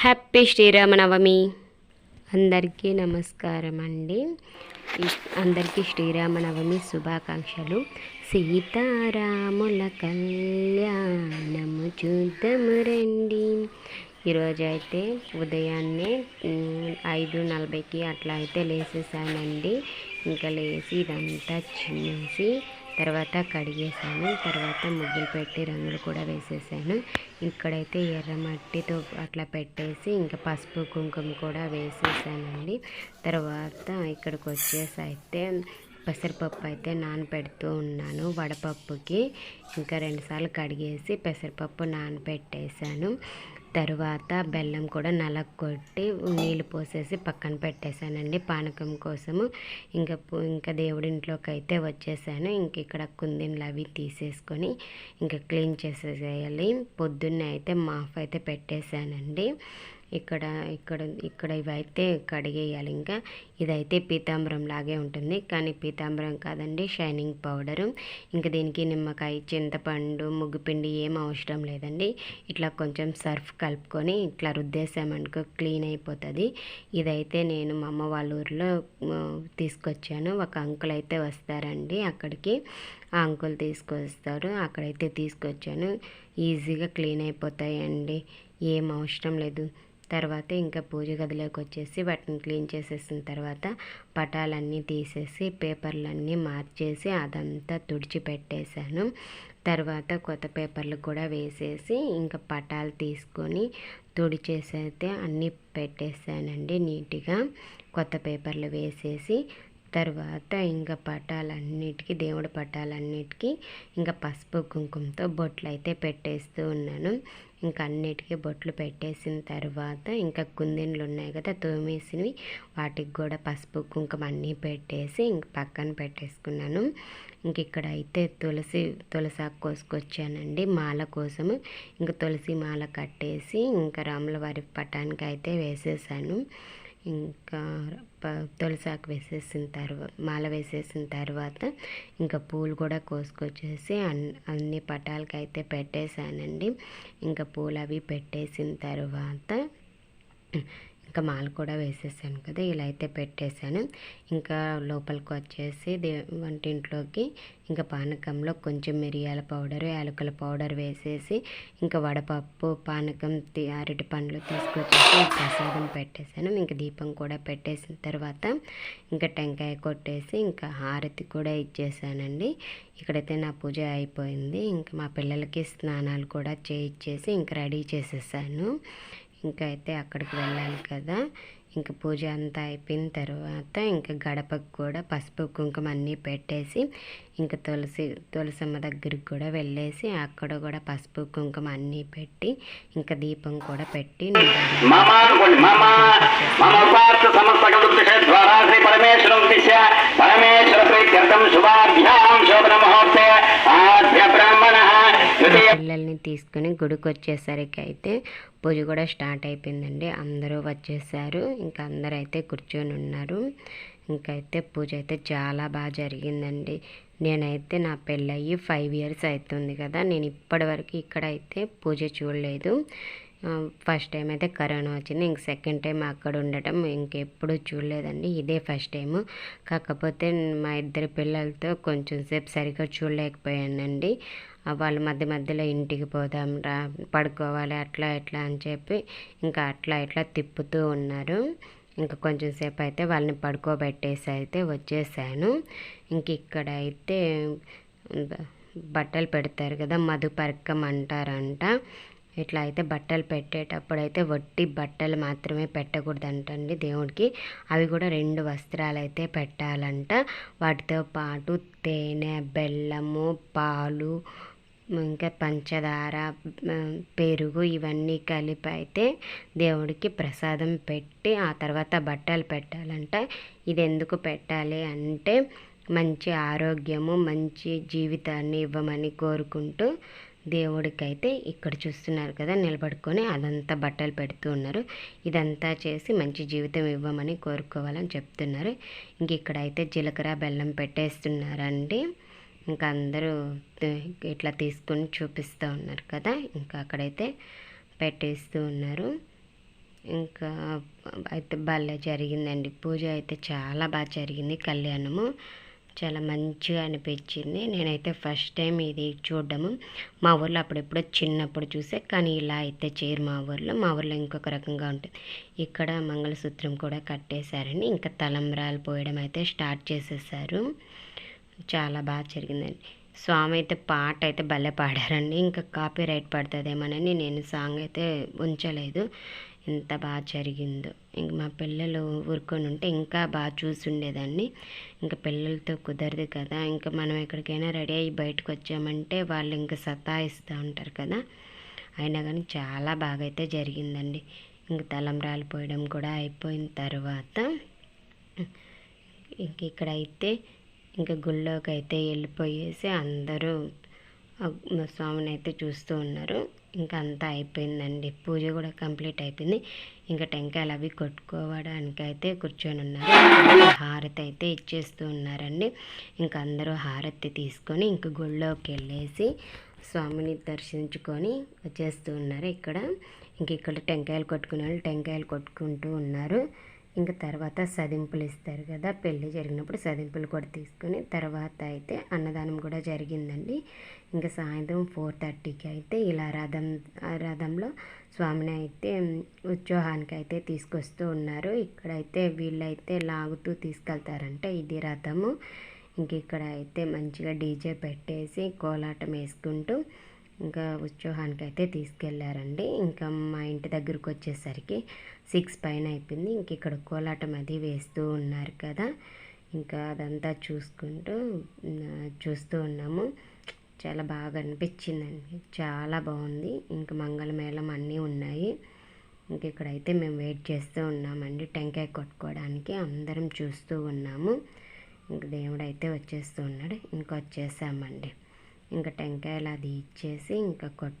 Happy Sri Rama Navami. అందరికీ నమస్కారం అండి అందరికీ శ్రీరామనవమి శుభాకాంక్షలు. సీతారాముల కళ్యాణము చూద్దాము రండి. ఈరోజు అయితే ఉదయాన్నే ఐదు నలభైకి అట్లా అయితే లేసేసానండి. ఇంకా లేచి ఇదంతా చిన్నేసి తర్వాత కడిగేసాను తర్వాత ముగ్గులు పెట్టి రంగులు కూడా వేసేసాను. ఇక్కడైతే ఎర్రమట్టితో అట్లా పెట్టేసి ఇంకా పసుపు కుంకుమ కూడా వేసేసానండి. తర్వాత ఇక్కడికి వచ్చేసి అయితే పెసరపప్పు అయితే నానబెడుతూ ఉన్నాను వడపప్పుకి. ఇంకా రెండుసార్లు కడిగేసి పెసరపప్పు నానబెట్టేసాను తరువాత బెల్లం కూడా నలగొట్టి నీళ్ళు పోసేసి పక్కన పెట్టేశానండి పానకం కోసము. ఇంకా ఇంకా దేవుడింట్లోకి అయితే వచ్చేసాను. ఇంక ఇక్కడ కుందిన్లు అవి తీసేసుకొని ఇంకా క్లీన్ చేసేసేయాలి. పొద్దున్నే అయితే మాఫ్ అయితే పెట్టేశానండి. ఇక్కడ ఇక్కడ ఇక్కడ ఇవైతే కడిగేయాలి. ఇంకా ఇదైతే పీతాంబరం లాగే ఉంటుంది. కానీ పీతాంబరం కాదండి షైనింగ్ పౌడరు. ఇంకా దీనికి నిమ్మకాయ చింతపండు ముగ్గుపిండి ఏం అవసరం లేదండి. ఇట్లా కొంచెం సర్ఫ్ కలుపుకొని ఇట్లా రుద్దేసామనుకో క్లీన్ అయిపోతుంది. ఇదైతే నేను మా అమ్మ వాళ్ళ ఊరిలో తీసుకొచ్చాను. ఒక అంకుల్ అయితే వస్తారండి అక్కడికి. ఆ అంకుల్ తీసుకొస్తారు అక్కడైతే తీసుకొచ్చాను. ఈజీగా క్లీన్ అయిపోతాయండి. ఏం అవసరం లేదు. తర్వాత ఇంకా పూజ గదిలోకి వచ్చేసి వాటిని క్లీన్ చేసేసిన తర్వాత పటాలన్నీ తీసేసి పేపర్లన్నీ మార్చేసి అదంతా తుడిచి పెట్టేశాను. తర్వాత కొత్త పేపర్లు కూడా వేసేసి ఇంకా పటాలు తీసుకొని తుడిచేసి అయితే అన్నీ పెట్టేశానండి నీట్గా. కొత్త పేపర్లు వేసేసి తర్వాత ఇంకా పటాలన్నిటికీ దేవుడి పటాలన్నిటికీ ఇంకా పసుపు కుంకుమతో బొట్లు అయితే పెట్టేస్తూ ఉన్నాను. ఇంకా అన్నిటికీ బొట్లు పెట్టేసిన తర్వాత ఇంకా కుందిన్లు ఉన్నాయి కదా తోమేసినవి. వాటికి కూడా పసుపు కుంకుమ అన్నీ పెట్టేసి ఇంక పక్కన పెట్టేసుకున్నాను. ఇంక ఇక్కడ అయితే తులసి తులసాకు కోసుకొచ్చానండి మాల కోసము. ఇంకా తులసి మాల కట్టేసి ఇంకా రాముల వారి పటానికి అయితే వేసేసాను. ఇంకా తులసాకు వేసేసిన తర్వాత మాల వేసేసిన తర్వాత ఇంకా పూలు కూడా కోసుకొచ్చేసి అన్ని పటాలకి అయితే పెట్టేశానండి. ఇంకా పూలు అవి పెట్టేసిన తర్వాత ఇంకా మాల కూడా వేసేసాను కదా ఇలా అయితే పెట్టేశాను. ఇంకా లోపలికి వచ్చేసి దే వంటింట్లోకి ఇంకా పానకంలో కొంచెం మిరియాల పౌడర్ యాలకుల పౌడర్ వేసేసి ఇంకా వడపప్పు పానకం అరటి పండ్లు తీసుకొచ్చేసి ప్రసాదం పెట్టేశాను. ఇంకా దీపం కూడా పెట్టేసిన తర్వాత ఇంకా టెంకాయ కొట్టేసి ఇంకా హారతి కూడా ఇచ్చేసానండి. ఇక్కడైతే నా పూజ అయిపోయింది. ఇంకా మా పిల్లలకి స్నానాలు కూడా చేయించేసి ఇంకా రెడీ చేసేసాను. ఇంకా అయితే అక్కడికి వెళ్ళాలి కదా. ఇంకా పూజ అంతా అయిపోయిన తర్వాత ఇంకా గడపకు కూడా పసుపు కుంకుమ అన్నీ పెట్టేసి ఇంకా తులసి తులసమ్మ దగ్గరికి కూడా వెళ్ళేసి అక్కడ కూడా పసుపు కుంకుమ అన్నీ పెట్టి ఇంకా దీపం కూడా పెట్టి నేను పరమేశ్వరం పరమేశ్వర ప్రీత్యర్థం పిల్లల్ని తీసుకుని గుడికి వచ్చేసరికి అయితే పూజ కూడా స్టార్ట్ అయిపోయిందండి. అందరూ వచ్చేసారు. ఇంకా అందరూ అయితే కూర్చొని ఉన్నారు. ఇంకైతే పూజ అయితే చాలా బాగా జరిగిందండి. నేనైతే నా పెళ్ళయ్యి ఫైవ్ ఇయర్స్ అవుతుంది కదా. నేను ఇప్పటివరకు ఇక్కడ అయితే పూజ చూడలేదు. ఫస్ట్ టైం అయితే కరోనా వచ్చింది. ఇంక సెకండ్ టైం అక్కడ ఉండటం ఇంకెప్పుడు చూడలేదండి. ఇదే ఫస్ట్ టైం కాకపోతే మా ఇద్దరు పిల్లలతో కొంచెం సేపు సరిగ్గా చూడలేకపోయానండి. వాళ్ళ మధ్య మధ్యలో ఇంటికి పోదాం రా పడుకోవాలి అట్లా ఇట్లా అని చెప్పి ఇంకా అట్లా ఇట్లా తిప్పుతూ ఉన్నారు. ఇంకా కొంచెం సేపు అయితే వాళ్ళని పడుకోబెట్టేసి అయితే వచ్చేసాను. ఇంక ఇక్కడ అయితే బట్టలు పెడతారు కదా మధుపర్కం అంటారంట. ఇట్లా అయితే బట్టలు పెట్టేటప్పుడు అయితే వట్టి బట్టలు మాత్రమే పెట్టకూడదంటండి దేవుడికి. అవి కూడా రెండు వస్త్రాలు అయితే పెట్టాలంట. వాటితో పాటు తేనె బెల్లము పాలు ఇంకా పంచదార పెరుగు ఇవన్నీ కలిపి అయితే దేవుడికి ప్రసాదం పెట్టి ఆ తర్వాత బట్టలు పెట్టాలంట. ఇది ఎందుకు పెట్టాలి అంటే మంచి ఆరోగ్యము మంచి జీవితాన్ని ఇవ్వమని కోరుకుంటూ దేవుడికైతే ఇక్కడ చూస్తున్నారు కదా నిలబడుకొని అదంతా బట్టలు పెడుతూ ఉన్నారు. ఇదంతా చేసి మంచి జీవితం ఇవ్వమని కోరుకోవాలని చెప్తున్నారు. ఇంక ఇక్కడైతే జీలకర్ర బెల్లం పెట్టేస్తున్నారండి. ఇంకా అందరూ ఇట్లా తీసుకొని చూపిస్తూ ఉన్నారు కదా ఇంకా అక్కడైతే పెట్టేస్తూ ఉన్నారు. ఇంకా అయితే భలే జరిగిందండి. పూజ అయితే చాలా బాగా జరిగింది కళ్యాణము. చాలా మంచిగా అనిపించింది. నేనైతే ఫస్ట్ టైం ఇది చూడడము. మా ఊర్లో అప్పుడెప్పుడో చిన్నప్పుడు చూసే కానీ ఇలా అయితే చేయరు మా ఊర్లో. మా ఊర్లో ఇంకొక రకంగా ఉంటుంది. ఇక్కడ మంగళసూత్రం కూడా కట్టేశారని ఇంకా తలంబ్రాలు పోయడం అయితే స్టార్ట్ చేసేసారు. చాలా బాగా జరిగిందండి. స్వామి అయితే పాట అయితే భలే పాడారండి. ఇంకా కాపీ రైట్ పడుతుందేమోనని నేను సాంగ్ అయితే ఉంచలేదు. ఎంత బాగా జరిగిందో. ఇంక మా పిల్లలు ఊరుకొని ఉంటే ఇంకా బాగా చూసి ఉండేదాన్ని ఇంకా పిల్లలతో కుదరదు కదా. ఇంకా మనం ఎక్కడికైనా రెడీ అయ్యి బయటకు వచ్చామంటే వాళ్ళు ఇంకా సతాయిస్తూ ఉంటారు కదా. అయినా కానీ చాలా బాగా అయితే జరిగిందండి. ఇంక తలంబ్రాలు పోయడం కూడా అయిపోయిన తర్వాత ఇంక ఇక్కడైతే ఇంకా గుళ్ళోకి అయితే వెళ్ళిపోయేసి అందరూ స్వామిని అయితే చూస్తూ ఉన్నారు. ఇంకా అంతా అయిపోయిందండి. పూజ కూడా కంప్లీట్ అయిపోయింది. ఇంకా టెంకాయలు అవి కొట్టుకోవడానికి అయితే కూర్చొని ఉన్నారు. హారతి అయితే ఇచ్చేస్తూ ఉన్నారండి. ఇంకా అందరూ హారతి తీసుకొని ఇంక గుళ్ళోకి వెళ్ళేసి స్వామిని దర్శించుకొని వచ్చేస్తూ ఉన్నారు ఇక్కడ. ఇంక ఇక్కడ టెంకాయలు కొట్టుకునే వాళ్ళు టెంకాయలు కొట్టుకుంటూ ఉన్నారు. ఇంకా తర్వాత సదింపులు ఇస్తారు కదా పెళ్ళి జరిగినప్పుడు సదింపులు కూడా తీసుకుని తర్వాత అయితే అన్నదానం కూడా జరిగిందండి. ఇంకా సాయంత్రం ఫోర్ థర్టీకి అయితే ఇలా రథం ఆ రథంలో స్వామిని అయితే ఉత్సవానికి అయితే తీసుకొస్తూ ఉన్నారు. ఇక్కడైతే వీళ్ళైతే లాగుతూ తీసుకెళ్తారంట ఇది రథము. ఇంక ఇక్కడ అయితే మంచిగా డీజే పెట్టేసి కోలాటం వేసుకుంటూ ఇంకా ఉత్సవానికి అయితే తీసుకెళ్ళారండి. ఇంకా మా ఇంటి దగ్గరకు వచ్చేసరికి సిక్స్ పైన అయిపోయింది. ఇంక ఇక్కడ కోలాటం అది వేస్తూ ఉన్నారు కదా. ఇంకా అదంతా చూసుకుంటూ చూస్తూ ఉన్నాము. చాలా బాగా అనిపించిందండి. చాలా బాగుంది. ఇంకా మంగళమేళం అన్నీ ఉన్నాయి. ఇంక ఇక్కడైతే మేము వెయిట్ చేస్తూ ఉన్నామండి. టెంకాయ కొట్టుకోవడానికి అందరం చూస్తూ ఉన్నాము. ఇంక దేవుడు అయితే వచ్చేస్తూ ఉన్నాడు. ఇంకా వచ్చేసామండి. ఇంకా టెంకాయలు అది ఇచ్చేసి ఇంకా కొట్